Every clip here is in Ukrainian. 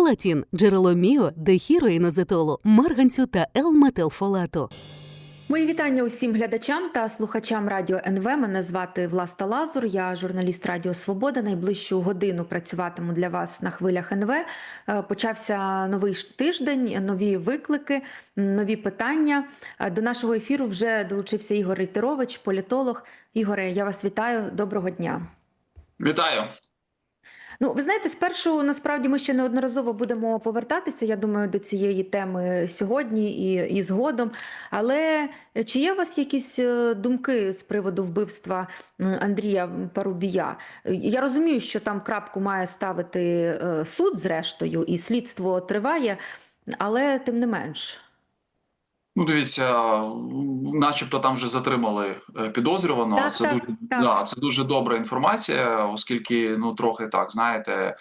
Фолатін – джерело міо, дехіроїнозетолу, марганцю та Л-метилфолату. Мої вітання усім глядачам та слухачам радіо НВ. Мене звати Власта Лазур. Я журналіст Радіо Свобода. Найближчу годину працюватиму для вас на хвилях НВ. Е, Почався новий тиждень, нові виклики, нові питання. Е, До нашого ефіру вже долучився Ігор Рейтерович, політолог. Ігоре, я вас вітаю. Доброго дня. Вітаю. Ну, ви знаєте, спершу насправді ми ще неодноразово будемо повертатися. Я думаю, до цієї теми сьогодні і, і згодом. Але чи є у вас якісь е, думки з приводу вбивства Андрія Парубія? Я розумію, що там крапку має ставити е, суд, зрештою, і слідство триває, але тим не менш. Ну, дивіться, начебто там вже затримали е, підозрюваного. Так, це так, дуже так. Да, це дуже добра інформація, оскільки ну трохи так знаєте, е,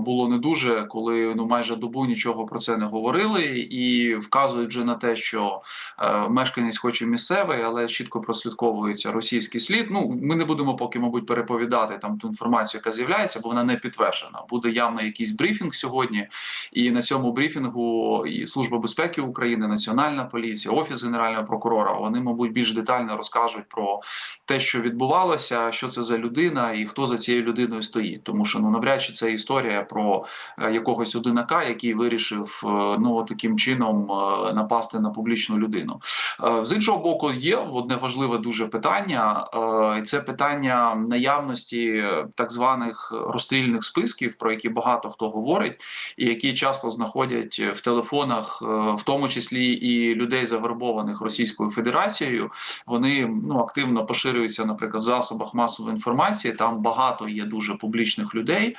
було не дуже, коли ну майже добу нічого про це не говорили, і вказують вже на те, що е, мешканець, хоч і місцевий, але чітко прослідковується російський слід. Ну ми не будемо поки, мабуть, переповідати там ту інформацію, яка з'являється, бо вона не підтверджена. Буде явно якийсь брифінг сьогодні, і на цьому брифінгу і Служба безпеки України, Національна поліція, офіс генерального прокурора. Вони, мабуть, більш детально розкажуть про те, що відбувалося, що це за людина і хто за цією людиною стоїть. Тому що ну навряд чи це історія про е, якогось одинака, який вирішив е, ну таким чином е, напасти на публічну людину. Е, З іншого боку, є одне важливе дуже питання, е, і це питання наявності так званих розстрільних списків, про які багато хто говорить, і які часто знаходять в телефонах, е, в тому числі і людей завербованих Російською Федерацією. Вони ну активно поширюються, наприклад, в засобах масової інформації. Там багато є дуже публічних людей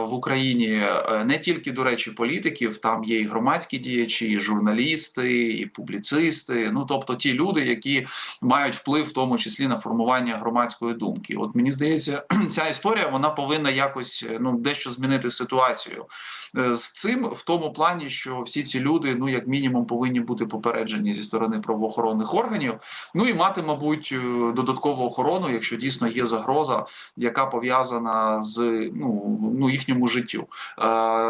в Україні, не тільки до речі, політиків, там є і громадські діячі, і журналісти, і публіцисти. Ну тобто ті люди, які мають вплив, в тому числі на формування громадської думки. От мені здається, ця історія вона повинна якось ну дещо змінити ситуацію Е, з цим в тому плані, що всі ці люди, ну як мінімум, повинні бути попереджені зі сторони правоохоронних органів. Ну і мати, мабуть, е, додаткову охорону, якщо дійсно є загроза, яка пов'язана з ну, ну їхньому життю. Е,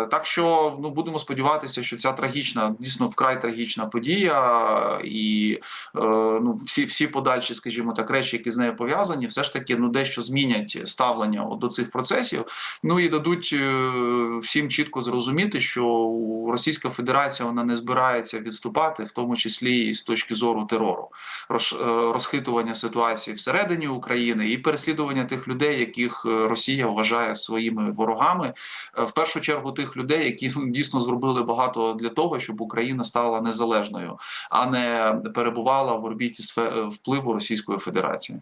так що ну будемо сподіватися, що ця трагічна, дійсно вкрай трагічна подія, і е, ну всі, всі подальші, скажімо так, речі, які з нею пов'язані, все ж таки ну дещо змінять ставлення до цих процесів. Ну і дадуть е, всім чітко зрозуміти, що Російська Федерація вона не збирається відступати, в тому числі і з точки зору терору, е, розхитування ситуації всередині України і переслідування тих людей, яких е, Росія вважає своїми ворогами. Е, В першу чергу тих людей, які ну, дійсно зробили багато для того, щоб Україна стала незалежною, а не перебувала в орбіті впливу Російської Федерації.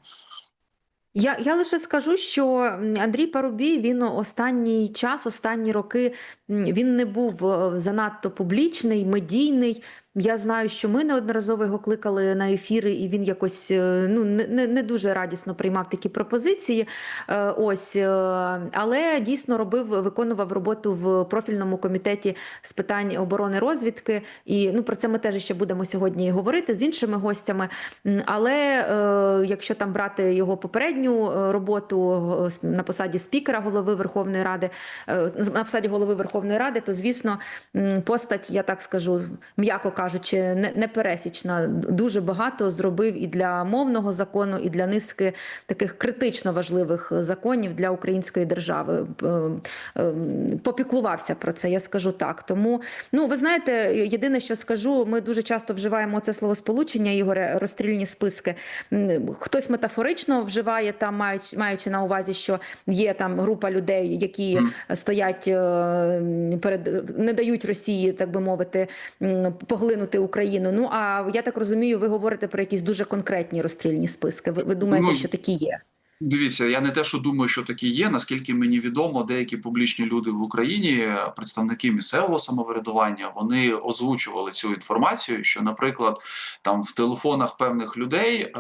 Я, я лише скажу, що Андрій Парубій він останній час, останні роки він не був е, занадто публічний, медійний. Я знаю, що ми неодноразово його кликали на ефіри, і він якось е, ну не, не, дуже радісно приймав такі пропозиції. Е, Ось, е, але дійсно робив, виконував роботу в профільному комітеті з питань оборони розвідки. І ну про це ми теж ще будемо сьогодні говорити з іншими гостями. Але якщо там брати його попередню роботу на посаді спікера голови Верховної Ради, на посаді голови Верховної Ради, то звісно постать, я так скажу, м'яко кажучи, не- непересічна. Дуже багато зробив і для мовного закону, і для низки таких критично важливих законів для української держави. Е, е, Попіклувався про це, я скажу так. Тому, ну ви знаєте, єдине, що скажу, ми дуже часто вживаємо це словосполучення, Ігоре, розстрільні списки. Хтось метафорично вживає там, маючи, маючи на увазі, що є там група людей, які стоять е, перед не дають Росії, так би мовити, м, поглинути Україну. Ну а я так розумію, ви говорите про якісь дуже конкретні розстрільні списки. Ви, ви думаєте, Ну, що такі є? Дивіться, я не те, що думаю, що такі є. Наскільки мені відомо, деякі публічні люди в Україні, представники місцевого самоврядування, вони озвучували цю інформацію, що, наприклад, там в телефонах певних людей, е,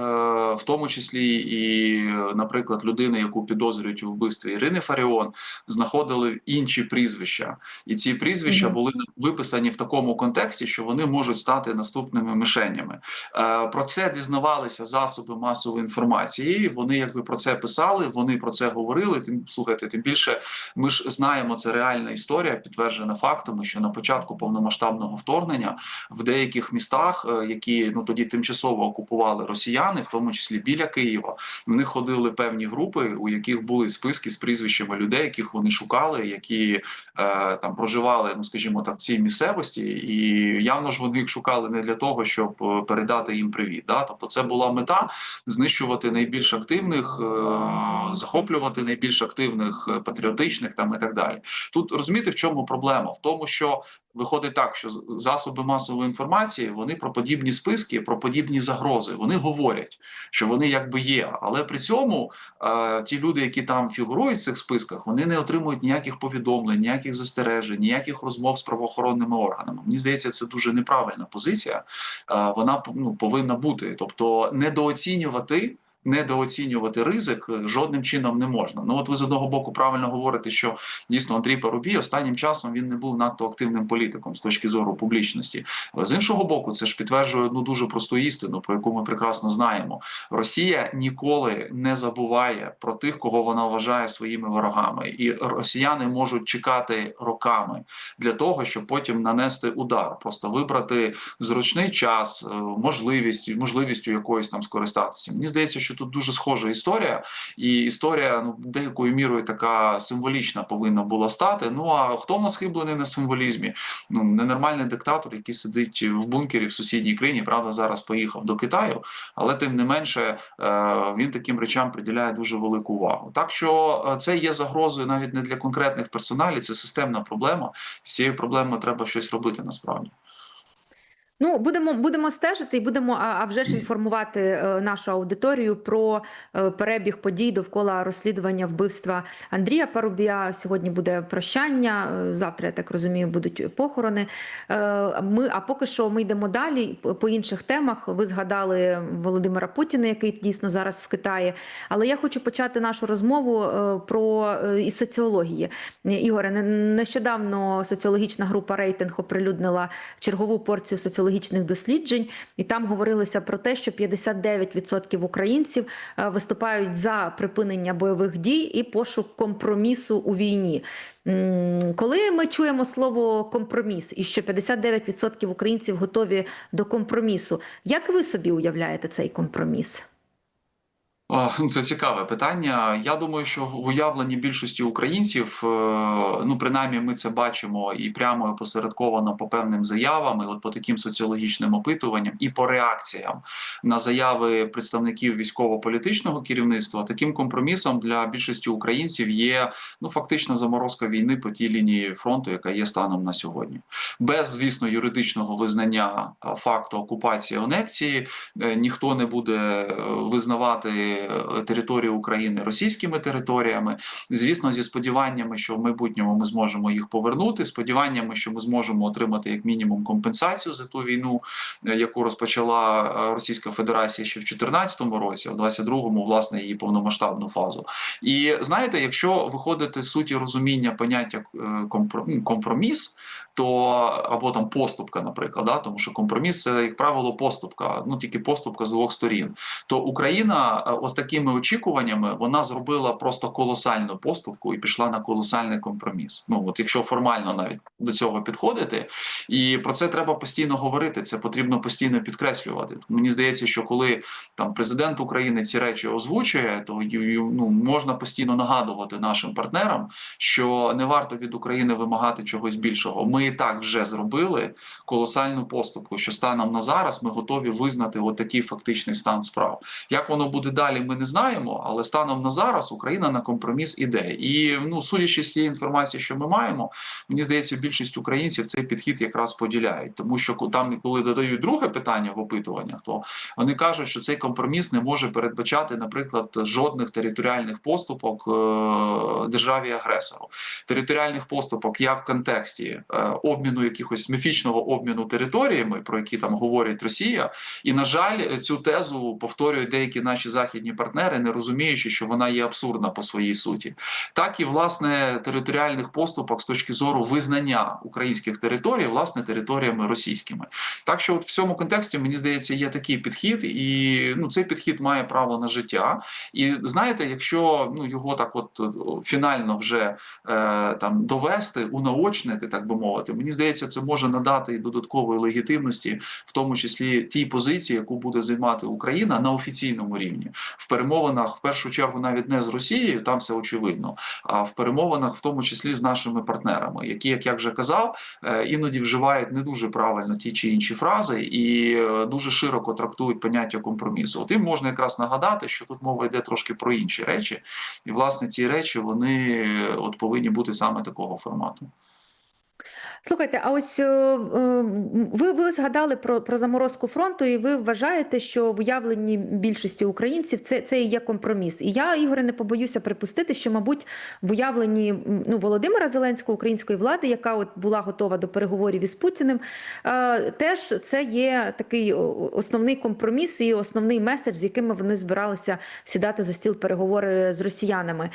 в тому числі і, наприклад, людини, яку підозрюють у вбивстві Ірини Фаріон, знаходили інші прізвища, і ці прізвища були виписані в такому контексті, що вони можуть стати наступними мишенями. Е, Про це дізнавалися засоби масової інформації. Вони якби про це це писали, вони про це говорили. Тим слухайте, тим більше ми ж знаємо, це реальна історія, підтверджена фактами, що на початку повномасштабного вторгнення в деяких містах, е, які ну тоді тимчасово окупували росіяни, в тому числі біля Києва, в них ходили певні групи, у яких були списки з прізвищами людей, яких вони шукали, які е, там проживали, ну скажімо так, в цій місцевості, і явно ж вони їх шукали не для того, щоб е, передати їм привіт. Да? Тобто, це була мета знищувати найбільш активних, е, захоплювати найбільш активних е, патріотичних там і так далі. Тут розумієте, в чому проблема? В тому, що виходить так, що засоби масової інформації вони про подібні списки, про подібні загрози. Вони говорять, що вони якби є, але при цьому е, ті люди, які там фігурують в цих списках, вони не отримують ніяких повідомлень, ніяких застережень, ніяких розмов з правоохоронними органами. Мені здається, це дуже неправильна позиція. Е, вона ну, повинна бути, тобто недооцінювати. Недооцінювати ризик е, жодним чином не можна. Ну от ви з одного боку правильно говорите, що дійсно Андрій Парубій останнім часом він не був надто активним політиком з точки зору публічності. Але з іншого боку, це ж підтверджує одну дуже просту істину, про яку ми прекрасно знаємо. Росія ніколи не забуває про тих, кого вона вважає своїми ворогами, і росіяни можуть чекати роками для того, щоб потім нанести удар, просто вибрати зручний час, е, можливість можливістю якоїсь там скористатися. Мені здається, що тут дуже схожа історія, і історія ну деякою мірою така символічна повинна була стати. Ну а хто в нас хиблений на символізмі? Ну ненормальний диктатор, який сидить в бункері в сусідній країні, правда, зараз поїхав до Китаю, але тим не менше е, він таким речам приділяє дуже велику увагу. Так що е, це є загрозою навіть не для конкретних персоналів, це системна проблема. З цією проблемою треба щось робити насправді. Ну, будемо, будемо стежити і будемо а, вже ж інформувати е, нашу аудиторію про е, перебіг подій довкола розслідування вбивства Андрія Парубія. Сьогодні буде прощання. е, Завтра, я так розумію, будуть похорони. Ми, а поки що ми йдемо далі по- інших темах. Ви згадали Володимира Путіна, який дійсно зараз в Китаї. Але я хочу почати нашу розмову про із соціології. Ігоре, не- нещодавно соціологічна група рейтинг оприлюднила чергову порцію соціологічних досліджень, і там говорилося про те, що 59% українців е, виступають за припинення бойових дій і пошук компромісу у війні. Коли ми чуємо слово компроміс, і що 59% українців готові до компромісу, як ви собі уявляєте цей компроміс? Ну, Це цікаве питання. Я думаю, що в уявленні більшості українців, е, ну принаймні, ми це бачимо і прямо і посередковано по певним заявам, і от по таким соціологічним опитуванням, і по реакціям на заяви представників військово-політичного керівництва. Таким компромісом для більшості українців є ну фактично заморозка війни по тій лінії фронту, яка є станом на сьогодні, без звісно юридичного визнання факту окупації анексії. Е, ніхто не буде е, визнавати е, територію України російськими територіями. Звісно, зі сподіваннями, що в майбутньому ми зможемо їх повернути. Сподіваннями, що ми зможемо отримати як мінімум компенсацію за ту війну, е, яку розпочала е, Російська Федерація ще в 2014 році, а в 22-му, власне, її повномасштабну фазу. І знаєте, якщо виходити з суті розуміння поняття ну, компроміс. То або там поступка, наприклад, да? тому що компроміс це як правило поступка, ну тільки поступка з двох сторін. То Україна ось такими очікуваннями вона зробила просто колосальну поступку і пішла на колосальний компроміс. Ну от якщо формально навіть до цього підходити, і про це треба постійно говорити. Це потрібно постійно підкреслювати. Мені здається, що коли там президент України ці речі озвучує, то ну можна постійно нагадувати нашим партнерам, що не варто від України вимагати чогось більшого. Ми і так вже зробили колосальну поступку, що станом на зараз ми готові визнати от такий фактичний стан справ. Як воно буде далі, ми не знаємо, але станом на зараз Україна на компроміс іде. І ну, судячи з тієї інформації, що ми маємо, мені здається, більшість українців цей підхід якраз поділяють, тому що там, коли додають друге питання в опитуваннях, то вони кажуть, що цей компроміс не може передбачати, наприклад, жодних територіальних поступок е, державі агресору, територіальних поступок як в контексті е, обміну якихось міфічного обміну територіями, про які там говорить Росія. І на жаль, цю тезу повторюють деякі наші західні партнери, не розуміючи, що вона є абсурдна по своїй суті. Так і власне територіальних поступок з точки зору визнання українських територій, власне, територіями російськими. Так що, от в цьому контексті мені здається, є такий підхід, і ну цей підхід має право на життя. І знаєте, якщо ну його так, от фінально вже е, там довести, унаочнити, так би мовити, мені здається, це може надати і додаткової легітимності, в тому числі тій позиції, яку буде займати Україна на офіційному рівні в перемовинах, в першу чергу, навіть не з Росією, там все очевидно, а в перемовинах, в тому числі з нашими партнерами, які, як я вже казав, е, іноді вживають не дуже правильно ті чи інші фрази і е, дуже широко трактують поняття компромісу. От можна якраз нагадати, що тут мова йде трошки про інші речі, і власне ці речі вони е, от повинні бути саме такого формату. Слухайте, а ось е, е, ви, ви згадали про, про заморозку фронту, і ви вважаєте, що в уявленні більшості українців це, це і є компроміс. І я, Ігоре, не побоюся припустити, що, мабуть, в уявленні ну, Володимира Зеленського, української влади, яка от була готова до переговорів із Путіним, е, теж це є такий основний компроміс і основний меседж, з якими вони збиралися сідати за стіл переговори з росіянами.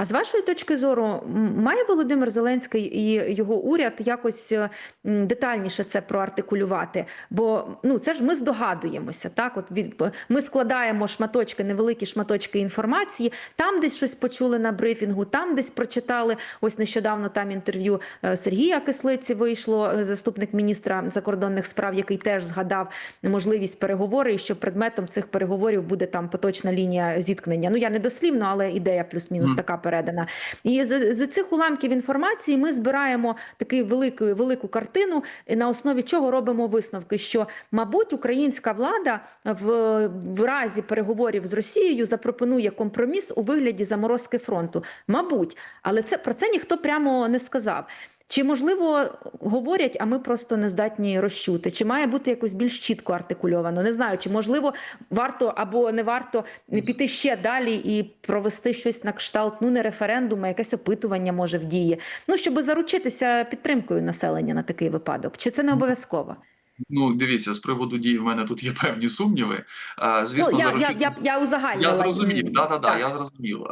А з вашої точки зору, має Володимир Зеленський і його уряд якось е, детальніше це проартикулювати? Бо ну це ж ми здогадуємося. Так, от від ми складаємо шматочки, невеликі шматочки інформації. Там десь щось почули на брифінгу, там десь прочитали. Ось нещодавно там інтерв'ю е, Сергія Кислиці вийшло, е, заступник міністра закордонних справ, який теж згадав можливість переговорів, і що предметом цих переговорів буде там поточна лінія зіткнення. Ну я не дослівно, але ідея плюс-мінус така передана. І з, з цих уламків інформації ми збираємо таку велику, велику картину, на основі чого робимо висновки, що, мабуть, українська влада в, в разі переговорів з Росією запропонує компроміс у вигляді заморозки фронту. Мабуть, але це про це ніхто прямо не сказав. Чи можливо говорять, а ми просто не здатні розчути? Чи має бути якось більш чітко артикульовано? Не знаю, чи можливо варто або не варто піти ще далі і провести щось на кшталт, ну не референдум, а якесь опитування може в дії. Ну щоб заручитися підтримкою населення на такий випадок. Чи це не обов'язково? Ну, дивіться, з приводу дій в мене тут є певні сумніви. Звісно, ну, я, заручити- я, я, я узагальнила. Я зрозумів, да, да, да, я зрозумів.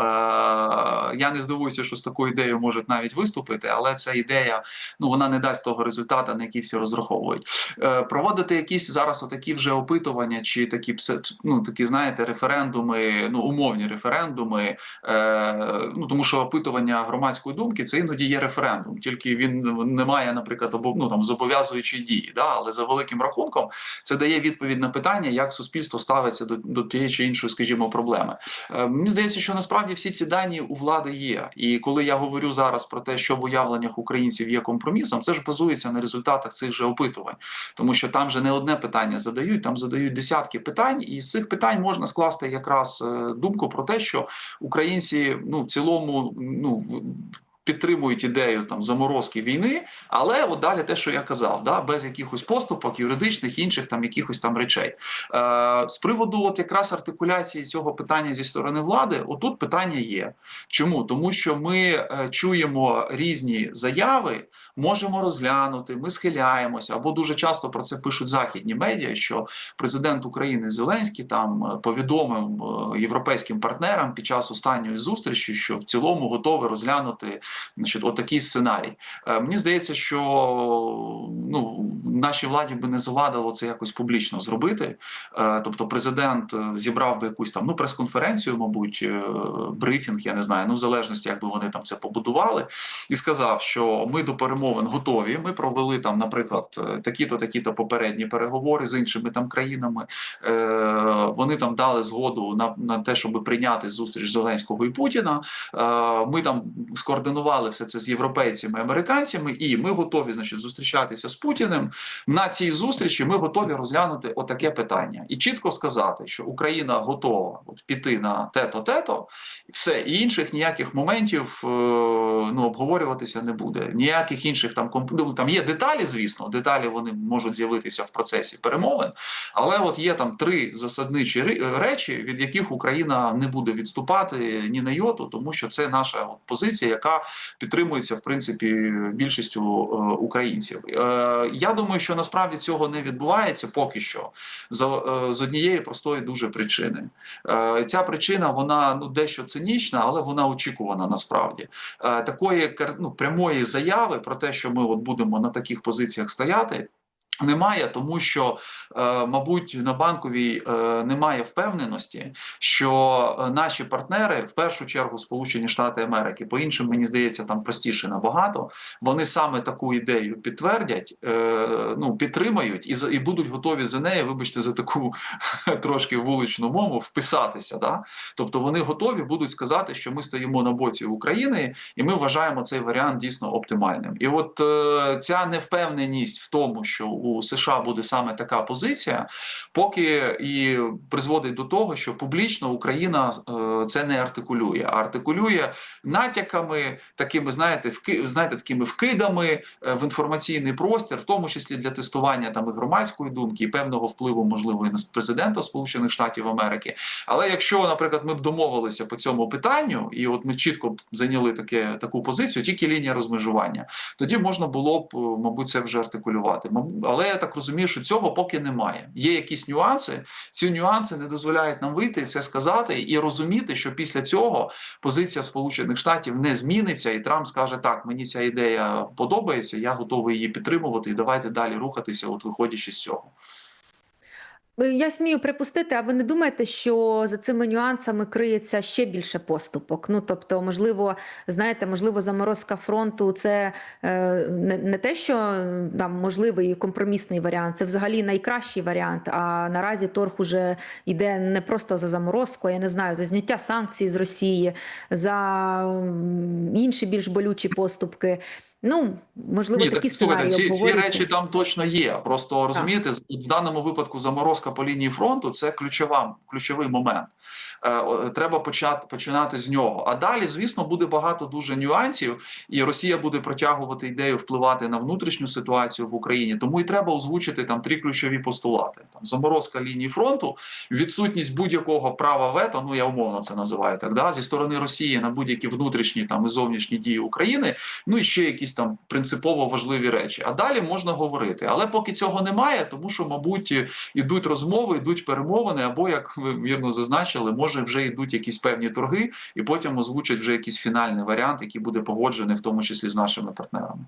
Я не здивуюся, що з такою ідеєю можуть навіть виступити, але ця ідея ну вона не дасть того результату, на який всі розраховують. Е, проводити якісь зараз отакі вже опитування, чи такі ну такі, знаєте, референдуми, ну умовні референдуми. Е, ну тому що опитування громадської думки це іноді є референдум, тільки він не має, наприклад, ну, там зобов'язуючої дії. Да? Але за великим рахунком це дає відповідь на питання, як суспільство ставиться до, до тієї чи іншої, скажімо, проблеми. Е, Мені здається, що насправді всі ці дані у влади є. І коли я говорю зараз про те, що в уявленнях українців є компромісом, це ж базується на результатах цих же опитувань, тому що там же не одне питання задають, там задають десятки питань, і з цих питань можна скласти якраз е, думку про те, що українці ну в цілому ну. Підтримують ідею там заморозки війни, але от далі те, що я казав, да, без якихось поступок, юридичних інших там якихось там речей. Е, з приводу от якраз артикуляції цього питання зі сторони влади, отут питання є. Чому? Тому що ми е, чуємо різні заяви, можемо розглянути, ми схиляємося, або дуже часто про це пишуть західні медіа, що президент України Зеленський там е, повідомив е, європейським партнерам під час останньої зустрічі, що в цілому готовий розглянути значить, отакий сценарій. Е, Мені здається, що ну, нашій владі би не завадило це якось публічно зробити. Тобто, президент зібрав би якусь там ну прес-конференцію, мабуть, брифінг, я не знаю, ну в залежності, як би вони там це побудували, і сказав, що ми до перемовин готові. Ми провели там, наприклад, е, такі-то, такі-то попередні переговори з іншими там країнами. Е, Вони там дали згоду на, на те, щоб прийняти зустріч Зеленського і Путіна. Е, Ми там скоординували все це з європейцями, американцями, і ми готові, значить, зустрічатися з Путіним. На цій зустрічі ми готові розглянути отаке питання і чітко сказати, що Україна готова от піти на тето тето, все і інших ніяких моментів ну обговорюватися не буде. Ніяких інших там комп... ну, там є деталі, звісно, деталі вони можуть з'явитися в процесі перемовин, але от є там три засадничі речі, від яких Україна не буде відступати ні на йоту, тому що це наша от позиція, яка підтримується в принципі більшістю е, українців. Е, Я думаю, що насправді цього не відбувається поки що е, з однієї простої дуже причини. Ця причина вона ну дещо цинічна, але вона очікувана насправді. Такої ну, прямої заяви про те, що ми от будемо на таких позиціях стояти. Немає, тому що, е, мабуть, на банковій е, немає впевненості, що е, наші партнери, в першу чергу, Сполучені Штати Америки, по іншим мені здається, там простіше набагато. Вони саме таку ідею підтвердять, ну підтримають і і будуть готові за неї, вибачте, за таку трошки вуличну мову вписатися. Да? Тобто вони готові будуть сказати, що ми стоїмо на боці України, і ми вважаємо цей варіант дійсно оптимальним. І от ця невпевненість в тому, що у США буде саме така позиція, поки і призводить до того, що публічно Україна е, це не артикулює, а артикулює натяками, такими, знаєте, вки, знаєте, такими вкидами е, в інформаційний простір, в тому числі для тестування там і громадської думки, і певного впливу, можливо, і на президента Сполучених Штатів Америки. Але якщо, наприклад, ми б домовилися по цьому питанню, і от ми чітко б зайняли таке таку позицію, тільки лінія розмежування, тоді можна було б, е, мабуть, це вже артикулювати. Маб- Але я так розумію, що цього поки немає. Є якісь нюанси. Ці нюанси не дозволяють нам вийти це сказати і розуміти, що після цього позиція Сполучених Штатів не зміниться, і Трамп скаже: так, мені ця ідея подобається, я готовий її підтримувати, і давайте далі рухатися, от виходячи з цього. Е, Я смію припустити, а ви не думаєте, що за цими нюансами криється ще більше поступок? Ну тобто, можливо, знаєте, можливо, заморозка фронту це е, не, не те, що там можливий компромісний варіант, це взагалі найкращий варіант. А наразі торг уже йде не просто за заморозку, а я не знаю, за зняття санкцій з Росії, за інші більш болючі поступки. Ну, можливо, Ні, такі так, сценарії ці, речі там точно є. Просто розумієте, в даному випадку заморозка по лінії фронту це ключова, ключовий момент. Е, Треба почати починати з нього. А далі, звісно, буде багато дуже нюансів, і Росія буде протягувати ідею впливати на внутрішню ситуацію в Україні. Тому і треба озвучити там три ключові постулати: там заморозка лінії фронту, відсутність будь-якого права вето. Ну я умовно це називаю так. Да, зі сторони Росії на будь-які внутрішні там і зовнішні дії України. Ну і ще якісь там принципово важливі речі. А далі можна говорити. Але поки цього немає, тому що, мабуть, ідуть розмови, йдуть перемовини, або як ви вірно зазначили, може вже йдуть якісь певні торги, і потім озвучать вже якийсь фінальний варіант, який буде погоджений, в тому числі з нашими партнерами.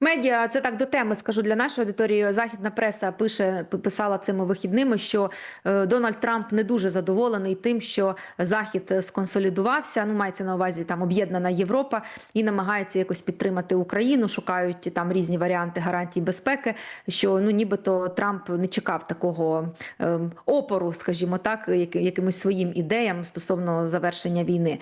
Медіа, це так до теми скажу для нашої аудиторії. Західна преса пише писала цими вихідними, що е, Дональд Трамп не дуже задоволений тим, що Захід сконсолідувався. Ну мається на увазі там об'єднана Європа і намагається якось підтримати Україну. Шукають там різні варіанти гарантій безпеки. Що ну нібито Трамп не чекав такого е, опору, скажімо так, як, якимось своїм ідеям стосовно завершення війни.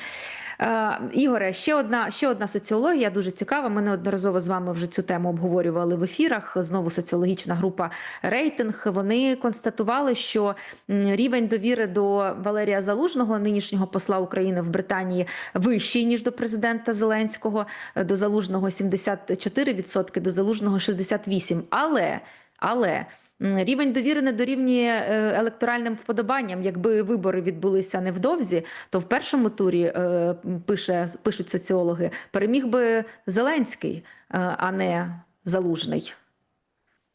Е, Ігоре, ще одна ще одна соціологія дуже цікава. Ми неодноразово з вами вже цю тему обговорювали в ефірах. Знову соціологічна група рейтинг. Вони констатували, що рівень довіри до Валерія Залужного, нинішнього посла України в Британії, вищий ніж до президента Зеленського. До залужного 74%, до залужного 68%. Але але рівень довіри не дорівнює е, електоральним вподобанням. Якби вибори відбулися невдовзі, то в першому турі е, пише пишуть соціологи, переміг би Зеленський, е, а не Залужний.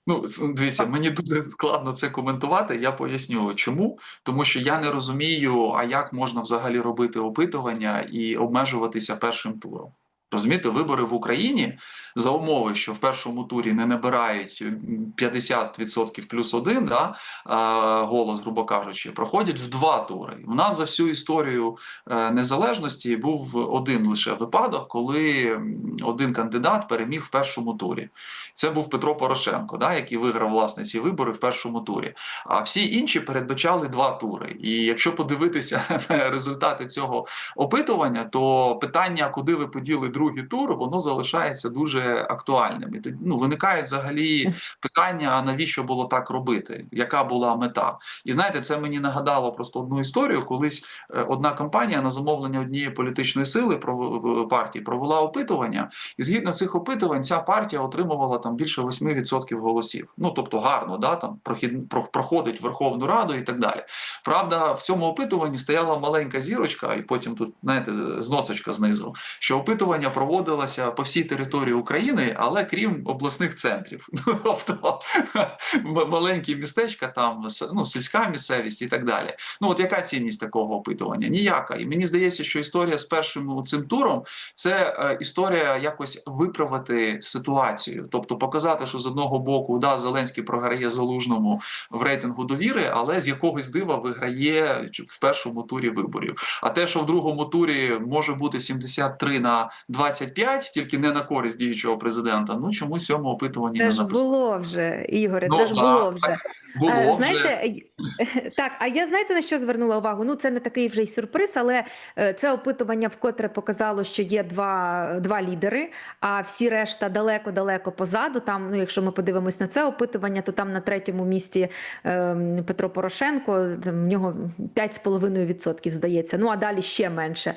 Ну, дивіться, мені дуже складно це коментувати. Я поясню, чому. Тому що я не розумію, а як можна взагалі робити опитування і обмежуватися першим туром. Розумієте, вибори в Україні за умови, що в першому турі не набирають 50% плюс один да, голос, грубо кажучи, проходять в два тури. У нас за всю історію е, незалежності був один лише випадок, коли один кандидат переміг в першому турі. Це був Петро Порошенко, да, який виграв власне ці вибори в першому турі. А всі інші передбачали два тури. І якщо подивитися на результати цього опитування, то питання, куди ви поділи другий тур воно залишається дуже актуальним. І тоді, ну виникають взагалі питання: а навіщо було так робити? Яка була мета? І знаєте, це мені нагадало просто одну історію. Колись е, одна компанія на замовлення однієї політичної сили про партії провела опитування, і згідно цих опитувань, ця партія отримувала там більше 8% голосів. Ну тобто гарно, да там прохід про- проходить Верховну Раду і так далі. Правда, в цьому опитуванні стояла маленька зірочка, і потім тут знаєте зносочка знизу, що опитування проводилося по всій території України, але крім обласних центрів. Ну тобто маленькі містечка, там ну, сільська місцевість і так далі. Ну от яка цінність такого опитування? Ніяка. І мені здається, що історія з першим цим туром це е, історія якось виправити ситуацію, тобто показати, що з одного боку да Зеленський програє залужному в рейтингу довіри, але з якогось дива виграє в першому турі виборів. А те, що в другому турі може бути 73 на 25, тільки не на користь діючого президента. Ну цьому опитуванні Це не ж написано. було вже, Ігоре, Ну, це ж було вже. Було Е, вже. Знаєте, так, а я знаєте на що звернула увагу? Ну, це не такий вже й сюрприз, але е, це опитування вкотре показало, що є два, два лідери, а всі решта далеко-далеко позаду. Там, ну, якщо ми подивимось на це опитування, то там на третьому місці ем, Петро Порошенко, там в нього 5,5% здається. Ну а далі ще менше.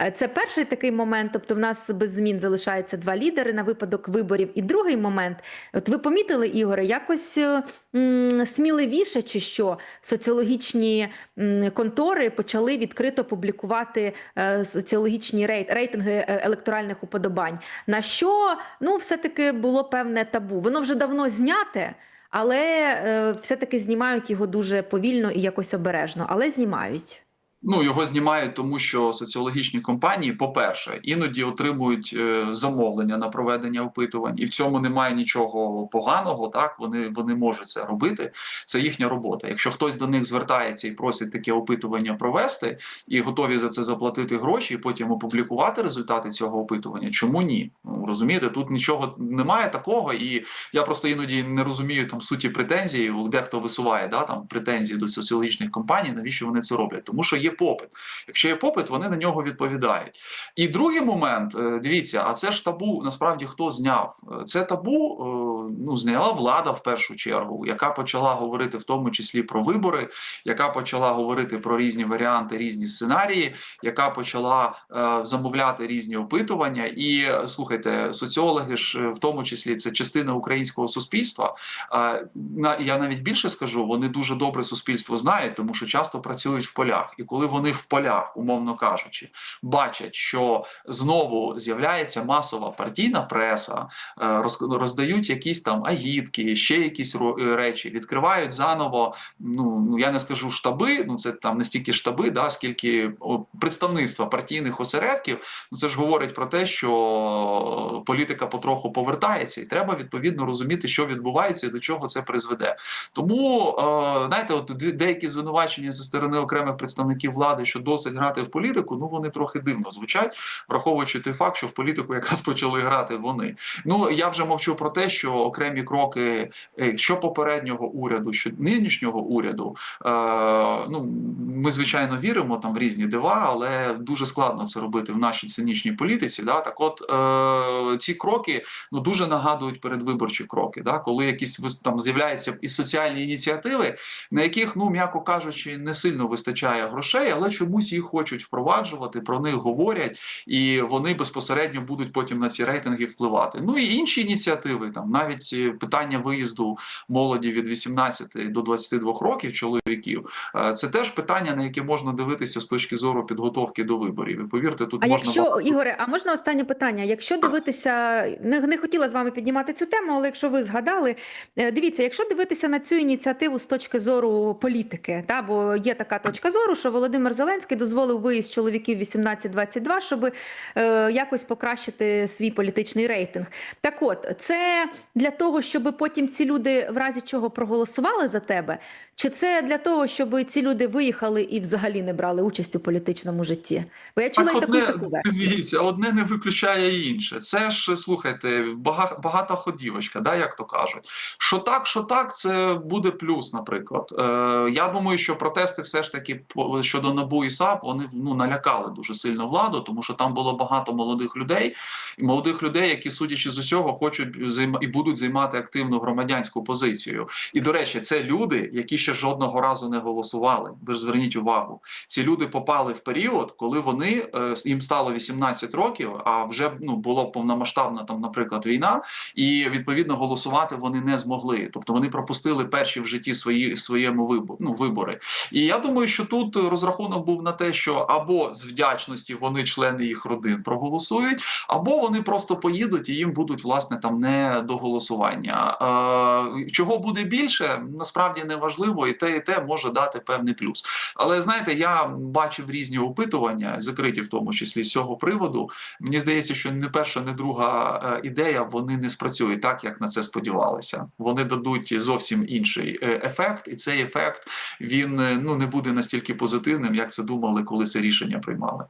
Е, Це перший такий момент. Тобто, в нас без змін залишається два лідери на випадок виборів. І другий момент, от ви помітили, Ігоре, якось е, м, сміливіше чи що соціологічні м, контори почали відкрито публікувати е, соціологічні рейт, рейтинги е, електоральних уподобань. На що ну все-таки було певне табу. Воно вже давно зняте. Але е, все-таки знімають його дуже повільно і якось обережно, але знімають. Ну його знімають, тому що соціологічні компанії, по-перше, іноді отримують е, замовлення на проведення опитувань, і в цьому немає нічого поганого. Так вони, вони можуть це робити. Це їхня робота. Якщо хтось до них звертається і просить таке опитування провести, і готові за це заплатити гроші, і потім опублікувати результати цього опитування, чому ні? Ну розумієте, тут нічого немає такого, і я просто іноді не розумію там суті претензій. Дехто висуває да там претензії до соціологічних компаній, навіщо вони це роблять? Тому що є попит. Якщо є попит, вони на нього відповідають. І другий момент, е, дивіться, а це ж табу насправді хто зняв? Е, Це табу е, ну зняла влада в першу чергу, яка почала говорити в тому числі про вибори, яка почала говорити про різні варіанти, різні сценарії, яка почала замовляти різні опитування. І слухайте, соціологи ж в тому числі це частина українського суспільства. Я навіть більше скажу, вони дуже добре суспільство знають, тому що часто працюють в полях. І коли вони в полях, умовно кажучи, бачать, що знову з'являється масова партійна преса, е, роздають якісь там агітки, ще якісь е, речі, відкривають заново. Ну ну, я не скажу штаби, ну це там не стільки штаби, да, скільки представництва партійних осередків. Ну це ж говорить про те, що політика потроху повертається, і треба відповідно розуміти, що відбувається і до чого це призведе. Тому е, знаєте, от деякі звинувачення зі сторони окремих представників влади, що досить грати в політику, ну вони трохи дивно звучать, враховуючи той факт, що в політику якраз почали грати вони. Ну я вже мовчу про те, що окремі кроки, е, що попереднього уряду, що нинішнього уряду, е, ну ми звичайно віримо там в різні дива, але дуже складно це робити в нашій цинічній політиці. Да? Так, от е, ці кроки ну дуже нагадують передвиборчі кроки, да? коли якісь там з'являються і соціальні ініціативи, на яких, ну м'яко кажучи, не сильно вистачає грошей, але чомусь їх хочуть впроваджувати, про них говорять, і вони безпосередньо будуть потім на ці рейтинги впливати. Ну і інші ініціативи, там навіть е, питання виїзду молоді від 18 до 22 років чоловіків. е, Це теж питання, на яке можна дивитися з точки зору підготовки до виборів. І повірте, тут А можна якщо багато- Ігоре, а можна останнє питання? Якщо дивитися, не, не хотіла з вами піднімати цю тему, але якщо ви згадали, е, дивіться, якщо дивитися на цю ініціативу з точки зору політики, та бо є така точка зору, що Володимир Зеленський дозволив виїзд чоловіків 18-22, щоб е, якось покращити свій політичний рейтинг. Так от, це для того, щоб потім ці люди в разі чого проголосували за тебе, чи це для того, щоб ці люди виїхали і взагалі не брали участь у політичному житті? Бо я чула Так, і таку, одне, таку версію. дивіться, одне не виключає інше. Це ж слухайте, бага, багата ходівочка, да, як то кажуть. Що так, що так, це буде плюс, наприклад. Е, я думаю, що протести все ж таки по- щодо НАБУ і САП, вони ну налякали дуже сильно владу, тому що там було багато молодих людей, і молодих людей, які, судячи з усього, хочуть і будуть займати активну громадянську позицію. І до речі, це люди, які ще жодного разу не голосували. Ви ж зверніть увагу, ці люди попали в період, коли вони е, їм стало 18 років, а вже ну було повномасштабна там, наприклад, війна, і відповідно голосувати вони не змогли. Тобто вони пропустили перші в житті свої своєму вибору, ну, вибори. І я думаю, що тут розрахунок був на те, що або з вдячності вони, члени їх родин, проголосують, або вони просто поїдуть і їм будуть власне там не до голосування. Е, чого буде більше, насправді не важливо, і те, і те може дати певний плюс. Але знаєте, я бачив різні опитування, закриті в тому числі з цього приводу. Мені здається, що не перша, не друга е, ідея вони не спрацюють так, як на це сподівалися. Вони дадуть зовсім інший е, ефект, і цей ефект він е, ну не буде настільки позитивним, як це думали, коли це рішення приймали.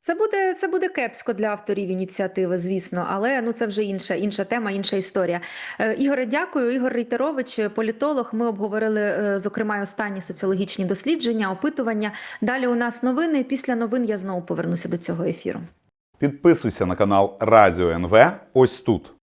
Це буде, це буде кепсько для авторів ініціативи, звісно, але ну це вже інша, інша тема, інша історія. Е, Ігоре, дякую. Ігор Рейтерович, політолог. Ми обговорили, е, зокрема, останні соціологічні дослідження, опитування. Далі у нас новини. Після новин я знову повернуся до цього ефіру. Підписуйся на канал Радіо НВ ось тут.